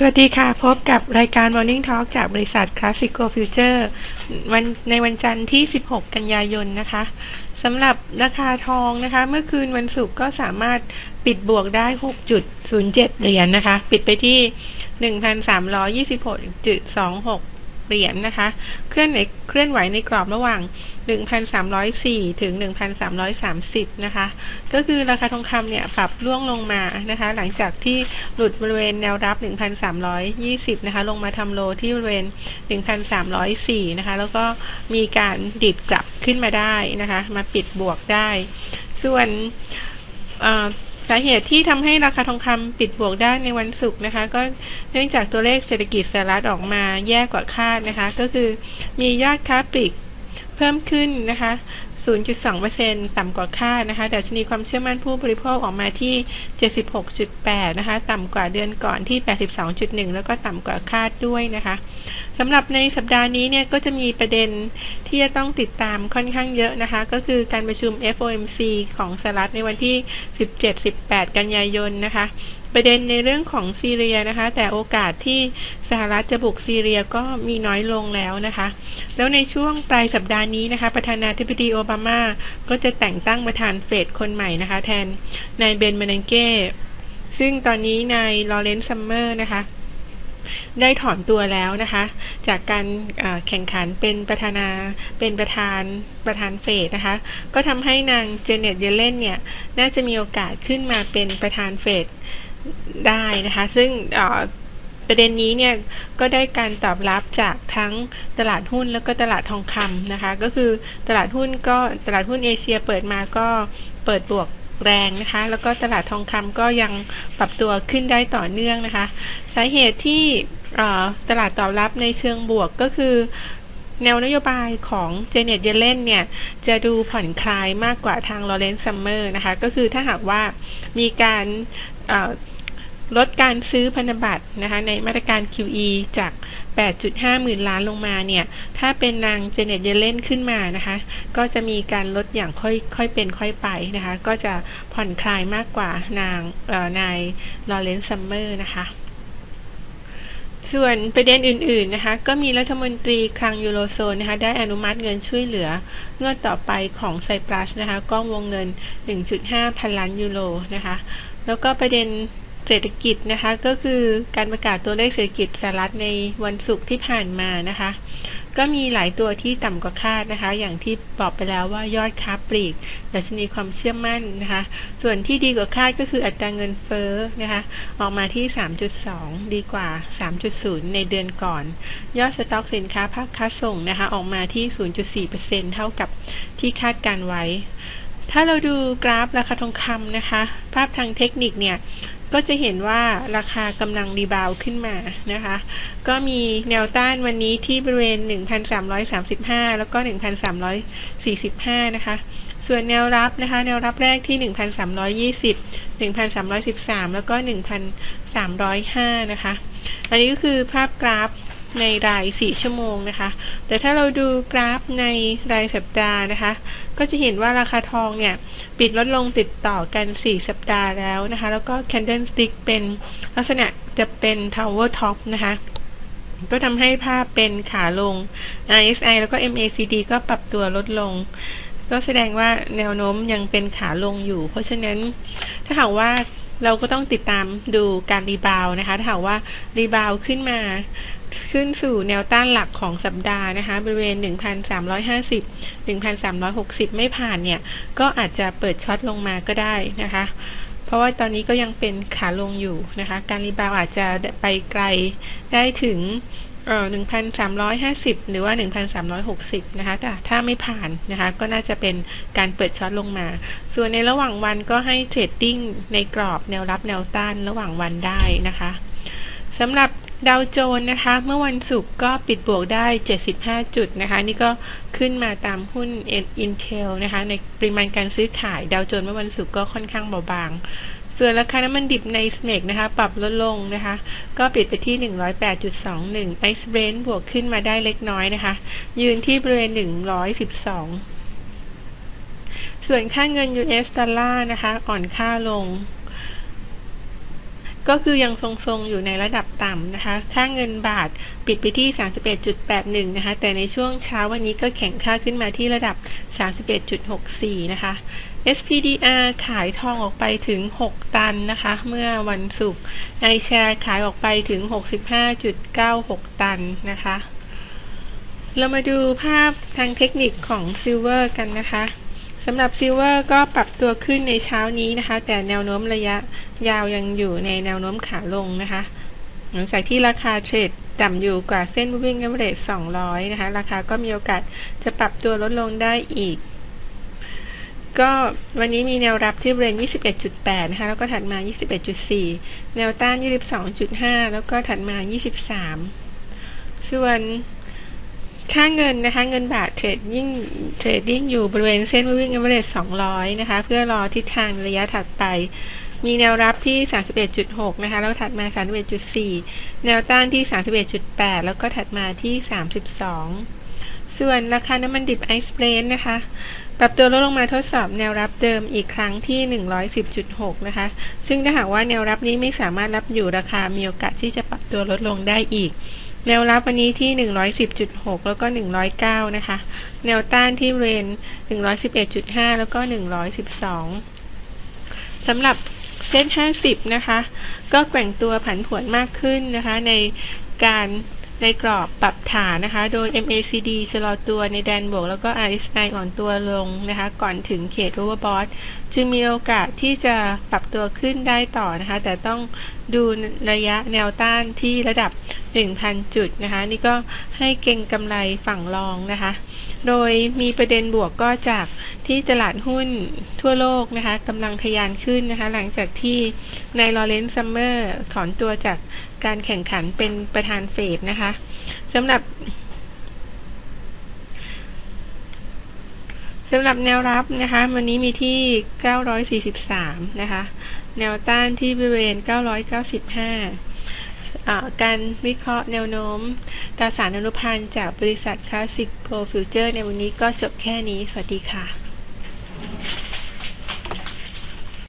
สวัสดีค่ะ พบกับรายการ Morning Talk จากบริษัท Classico Future วันในวันจันทร์ที่ 16 กันยายนนะคะสำหรับราคาทองนะคะ เมื่อคืนวันศุกร์ก็สามารถปิดบวกได้ 6.07 เหรียญนนะคะ ปิดไปที่ 1,326.26 เหรียญนนะคะ เคลื่อนไหวเคลื่อนไหวในกรอบระหว่าง 1,304 ถึง 1,330 นะคะ ก็คือราคาทองคำเนี่ยปรับร่วงลงมานะคะ หลังจากที่หลุดบริเวณแนวรับ 1,320 นะคะ ลงมาทำโลที่บริเวณ 1,304 นะคะ แล้วก็มีการดิดกลับขึ้นมาได้นะคะ มาปิดบวกได้ ส่วนสาเหตุที่ทำให้ราคาทองคำปิดบวกได้ในวันศุกร์นะคะ ก็เนื่องจากตัวเลขเศรษฐกิจสหรัฐออกมาแย่กว่าคาดนะคะ ก็คือมียอดค้าปลีก เพิ่มขึ้นนะคะ 0.2%ต่ำกว่าคาดนะคะแต่ชนีความเชื่อมั่นผู้บริโภคออกมาที่ 76.8 นะคะ ต่ำกว่าเดือนก่อนที่ 82.1 แล้วก็ต่ำกว่าคาดด้วยนะคะสำหรับในสัปดาห์นี้เนี่ยก็จะมีประเด็นที่จะต้องติดตามค่อนข้างเยอะนะคะ ก็คือการประชุม FOMC ของสหรัฐในวันที่ 17-18 กันยายนนะคะ ประเด็นในเรื่องของซีเรียนะคะ แต่โอกาสที่สหรัฐจะบุกซีเรียก็มีน้อยลงแล้วนะคะ แล้วในช่วงปลายสัปดาห์นี้นะคะ ประธานาธิบดีโอบามา ก็จะแต่งตั้งประธานเฟดคนใหม่นะคะ แทนนายเบนเมนันเก้ ซึ่งตอนนี้นายลอเรนซ์ซัมเมอร์นะคะได้ถอนตัวแล้วนะคะ จากการแข่งขันเป็นประธานาเป็นประธานประธานเฟดนะคะ ก็ทำให้นางเจเน็ตเยเลนเนี่ย น่าจะมีโอกาสขึ้นมาเป็นประธานเฟด ได้นะคะ ซึ่งประเด็นนี้เนี่ยก็ได้การตอบรับจากทั้งตลาดหุ้นแล้วก็ตลาดทองคำนะคะ ก็คือตลาดหุ้นก็ตลาดหุ้นเอเชียเปิดมาก็เปิดบวกแรงนะคะ แล้วก็ตลาดทองคำก็ยังปรับตัวขึ้นได้ต่อเนื่องนะคะ สาเหตุที่ตลาดตอบรับในเชิงบวกก็คือ แนวนโยบายของเจเน็ตเยเลนเนี่ย จะดูผ่อนคลายมากกว่าทางลอเรนซ์ซัมเมอร์นะคะ ก็คือถ้าหากว่ามีการ ลดการซื้อพันธบัตรนะคะในมาตรการ QE จาก 8.5 หมื่นล้านลงมาเนี่ย ถ้าเป็นนางเจเน็ตเยเลนขึ้นมานะคะ ก็จะมีการลดอย่างค่อยค่อยเป็นค่อยไปนะคะ ก็จะผ่อนคลายมากกว่านางนายลอเรนซ์ซัมเมอร์นะคะส่วนประเด็นอื่นๆนะคะก็มีรัฐมนตรีคลังยูโรโซนนะคะได้อนุมัติเงินช่วยเหลืองวดต่อไปของไซปรัสนะคะก้องวงเงิน 1.5 พันล้านยูโรนะคะ แล้วก็ประเด็น เศรษฐกิจนะคะก็คือการประกาศตัวเลขเศรษฐกิจสหรัฐในวันศุกร์ที่ผ่านมานะคะ ก็มีหลายตัวที่ต่ำกว่าคาดนะคะ อย่างที่บอกไปแล้วว่ายอดค้าปลีกดัชนีความเชื่อมั่นนะคะ ส่วนที่ดีกว่าคาดก็คืออัตราเงินเฟ้อนะคะ ออกมาที่ 3.2 ดีกว่า 3.0 ในเดือนก่อน ยอดสต็อกสินค้าภาคค้าส่งนะคะ ออกมาที่ 0.4%เท่ากับที่คาดการไว้ ถ้าเราดูกราฟราคาทองคำนะคะ ภาพทางเทคนิคเนี่ย ก็จะเห็นว่าราคากำลังรีบาวขึ้นมานะคะ ก็มีแนวต้านวันนี้ที่บริเวณ 1,335 แล้วก็ 1,345 นะคะ ส่วนแนวรับนะคะ แนวรับแรกที่ 1,320 1,313 แล้วก็ 1,305 นะคะ อันนี้ก็คือภาพกราฟ ในราย 4 ชั่วโมงนะคะ แต่ถ้าเราดูกราฟในรายสัปดาห์นะคะ ก็จะเห็นว่าราคาทองเนี่ย ปิดลดลงติดต่อกัน 4 สัปดาห์แล้วนะคะ แล้วก็ candlestick เป็นลักษณะจะเป็น tower top นะคะ ก็ทำให้ภาพเป็นขาลง RSI แล้วก็ MACD ก็ปรับตัวลดลงก็แสดงว่าแนวโน้มยังเป็นขาลงอยู่ เพราะฉะนั้นถ้าหากว่าเราก็ต้องติดตามดูการรีบาวนะคะ ถ้าหากว่ารีบาวขึ้นมา ขึ้นสู่แนวต้านหลักของสัปดาห์นะคะ บริเวณ 1,350 1,360 ไม่ผ่านเนี่ย ก็อาจจะเปิดช็อตลงมาก็ได้นะคะ เพราะว่าตอนนี้ก็ยังเป็นขาลงอยู่นะคะ การรีบาวอาจจะไปไกลได้ถึงเอ่อ1,350 หรือว่า 1,360 นะคะ แต่ถ้าไม่ผ่านนะคะ ก็น่าจะเป็นการเปิดช็อตลงมา ส่วนในระหว่างวันก็ให้เทรดดิ้งในกรอบแนวรับแนวต้านระหว่างวันได้นะคะสำหรับ ดาวโจนนะคะ เมื่อวันศุกร์ก็ปิดบวกได้ 75 จุดนะคะ นี่ก็ขึ้นมาตามหุ้น Intel นะคะ ในปริมาณการซื้อขายดาวโจนเมื่อวันศุกร์ก็ค่อนข้างเบาบาง ส่วนราคาน้ำมันดิบในสเนกนะคะ ปรับลดลงนะคะ ก็ปิดไปที่ 108.21ไอซ์เบรนท์บวกขึ้นมาได้เล็กน้อยนะคะ ยืนที่บริเวณ 112 ส่วนค่าเงิน US ดอลลาร์นะคะ อ่อนค่าลง ก็คือยังทรงๆอยู่ในระดับต่ำนะคะ ค่าเงินบาทปิดไปที่ 31.81 นะคะ แต่ในช่วงเช้าวันนี้ก็แข็งค่าขึ้นมาที่ระดับ 31.64 นะคะ SPDR ขายทองออกไปถึง 6 ตันนะคะ เมื่อวันศุกร์ไอแชร์ขายออกไปถึง 65.96 ตันนะคะ เรามาดูภาพทางเทคนิคของซิลเวอร์กันนะคะ สำหรับซิลเวอร์ก็ปรับตัวขึ้นในเช้านี้นะคะ แต่แนวโน้มระยะยาวยังอยู่ในแนวโน้มขาลงนะคะ หลังจากที่ราคาเทรดต่ำอยู่กว่าเส้น moving average 200 นะคะ ราคาก็มีโอกาสจะปรับตัวลดลงได้อีก ก็วันนี้มีแนวรับที่บริเวณ21.8 นะคะ แล้วก็ถัดมา 21.4 แนวต้าน 22.5 แล้วก็ถัดมา 23 ส่วน ค่าเงินนะคะ เงินบาทเทรดยิ่งเทรดดิ้งอยู่บริเวณเส้น moving average 200 นะคะ เพื่อรอทิศทางระยะถัดไป มีแนวรับที่ 31.6 นะคะ แล้วถัดมา 31.4 แนวต้านที่ 31.8 แล้วก็ถัดมาที่ 32 ส่วนราคาน้ำมันดิบไอซ์เบรนนะคะปรับตัวลดลงมาทดสอบแนวรับเดิมอีกครั้งที่ 110.6 นะคะ ซึ่งถ้าหากว่าแนวรับนี้ไม่สามารถรับอยู่ราคามีโอกาสที่จะปรับตัวลดลงได้อีก แนวรับวันนี้ที่ 110.6 แล้วก็ 109 นะคะ แนวต้านที่เรน111.5 แล้วก็ 112 สำหรับเส้น50 นะคะ ก็แกว่งตัวผันผวนมากขึ้นนะคะ ในการในกรอบปรับฐานนะคะ โดย MACD ชะลอตัวในแดนบวก แล้วก็ RSI อ่อนตัวลงนะคะ ก่อนถึงเขต overbought จึงมีโอกาสที่จะปรับตัวขึ้นได้ต่อนะคะ แต่ต้องดูระยะแนวต้านที่ระดับ 1,000 จุดนะคะ นี่ก็ให้เก่งกำไรฝั่งรองนะคะ โดยมีประเด็นบวกก็จากที่ตลาดหุ้นทั่วโลกนะคะกำลังทะยานขึ้นนะคะ หลังจากที่ในลอเรนซ์ซัมเมอร์ถอนตัวจากการแข่งขันเป็นประธานเฟดนะคะสำหรับสำหรับแนวรับนะคะ วันนี้มีที่ 943 นะคะ แนวต้านที่บริเวณ 995 การวิเคราะห์แนวโน้มตราสารอนุพันธ์จากบริษัทคลาสสิกโกลฟิวเจอร์ในวันนี้ก็จบแค่นี้ สวัสดีค่ะ